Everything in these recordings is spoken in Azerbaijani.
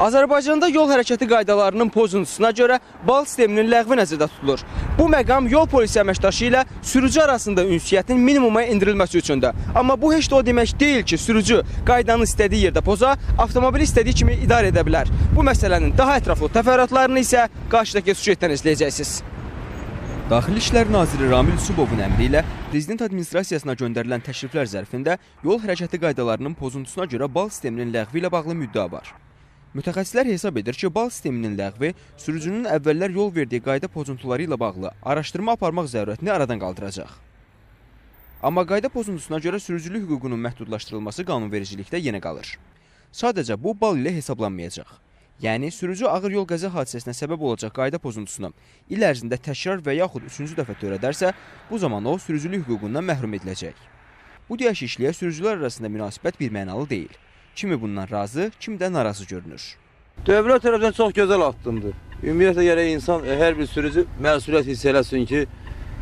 Azərbaycanda yol hərəkəti qaydalarının pozuntusuna görə bal sisteminin ləğvi nəzərdə tutulur. Bu məqam yol polisi əməkdaşı ilə sürücü arasında ünsiyyətin minimuma endirilməsi üçündür. Amma bu heç də o demək deyil ki, sürücü qaydanı istədiyi yerdə poza, avtomobili istədiyi kimi idarə edə bilər. Bu məsələnin daha ətraflı təfərrüatlarını isə qarşıdakı süjetdən izləyəcəksiniz. Daxili İşlər naziri Ramil Subovun əmri ilə prezident administrasiyasına göndərilən təkliflər zərfində yol hərəkəti qaydalarının pozuntusuna görə bal sisteminin ləğvi ilə bağlı müddəa var. Mütəxəssislər hesab edir ki, bal sisteminin ləğvi sürücünün əvvəllər yol verdiyi qayda pozuntuları ilə bağlı araşdırma aparmaq zərurətini aradan qaldıracaq. Amma qayda pozuntusuna görə sürücülük hüququnun məhdudlaşdırılması qanunvericilikdə yenə qalır. Sadəcə bu bal ilə hesablanmayacaq. Yəni sürücü ağır yol qəza hadisəsinə səbəb olacaq qayda pozuntusunu il ərzində təkrar və yaxud üçüncü dəfə törədərsə, bu zaman o sürücülük hüququndan məhrum ediləcək. Bu dəyişikliyə sürücülər arasında münasibət birmənalı deyil. Kimi bundan razı, kim də narazı görünür. Dövlət tərəfindən çox gözəl addımdır. Ümumiyyətlə gərək insan e, hər bir sürücü məsuliyyət hiss eləsin ki,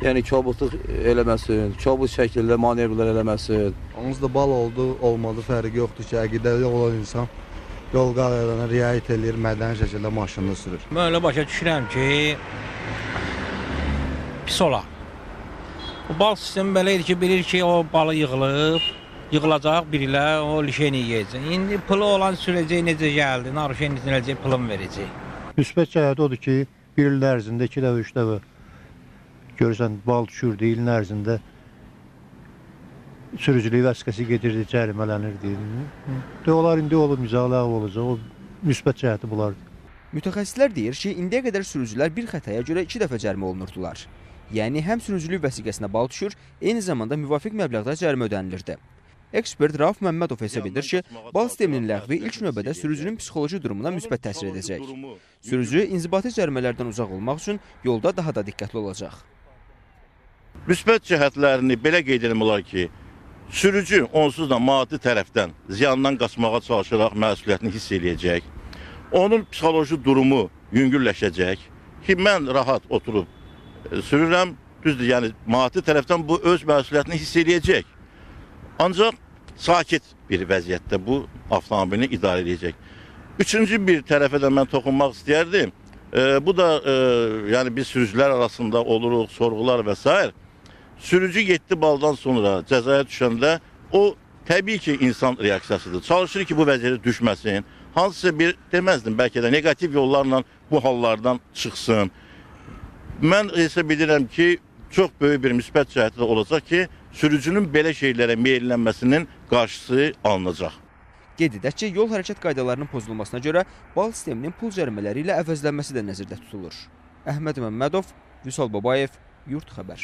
yəni kobudluq eləməsin, kobud şəkildə manevrlər eləməsin. Onsuz da bal oldu, olmadı fərqi yoxdur ki, əqidəli olan insan yol qaydalarına riayət eləyir, mədəni şəkildə maşınını sürür. Mən elə başa düşürəm ki, pis olar. Bu bal sistemi belə idi ki, bilir ki, o balı yığılıb, yığılacaq bir ilə o lişeni yeyəcək. İndi pulu olan sürəcək necə gəldi, narışen necə pulun verəcək. Müsbət cəhəti odur ki, bir il ərzində 2 dəfə, 3 dəfə görürsən bal düşürdü, ilin ərzində sürücülük vəsiqəsi gedirdi, cərimələnirdi. De olar indi olub imzalar olacaq. O müsbət cəhəti bulardır. Mütəxəssislər deyir ki, indiyə qədər sürücülər bir xətaya görə 2 dəfə cərimə olunurdular. Yəni həm sürücülük vəsiqəsinə bal düşür, eyni zamanda müvafiq məbləğdə cərimə ödənilirdi. Ekspert Rauf Məmmədov hesab edir ki, bal sisteminin ləğvi ilk növbədə sürücünün psixoloji durumuna müsbət təsir edəcək. Sürücü inzibati cərimələrdən uzaq olmaq üçün yolda daha da diqqətli olacaq. Müsbət cəhətlərini belə qeyd etmək olar ki, sürücü onsuz da maddi tərəfdən ziyandan qaçmağa çalışaraq məsuliyyətini hiss eləyəcək. Onun psixoloji durumu yüngülləşəcək ki, mən rahat oturub e, sürürəm, düzdür, yəni maddi tərəfdən bu öz məsuliyyətini hiss eləyəcək. Ancaq sakit bir vəziyyətdə bu avtomobilini idarə edəcək. Üçüncü bir tərəfə də mən toxunmaq istəyərdim. E, bu da e, yəni biz sürücülər arasında oluruq, sorğular və s. Sürücü 7 baldan sonra cəzaya düşəndə o təbii ki, insan reaksiyasıdır. Çalışır ki, bu vəziyyətə düşməsin. Hansısa bir deməzdim, bəlkə də neqativ yollarla bu hallardan çıxsın. Mən hesab edirəm ki, çox böyük bir müsbət cəhəti də olacaq ki, sürücünün belə şeylərə meyllənməsinin qarşısı alınacaq. Qeyd edək ki, yol hərəkət qaydalarının pozulmasına görə bal sisteminin pul cərimələri ilə əvəzlənməsi də nəzərdə tutulur. Əhməd Məmmədov, Vüsal Babayev, Yurt Xəbər.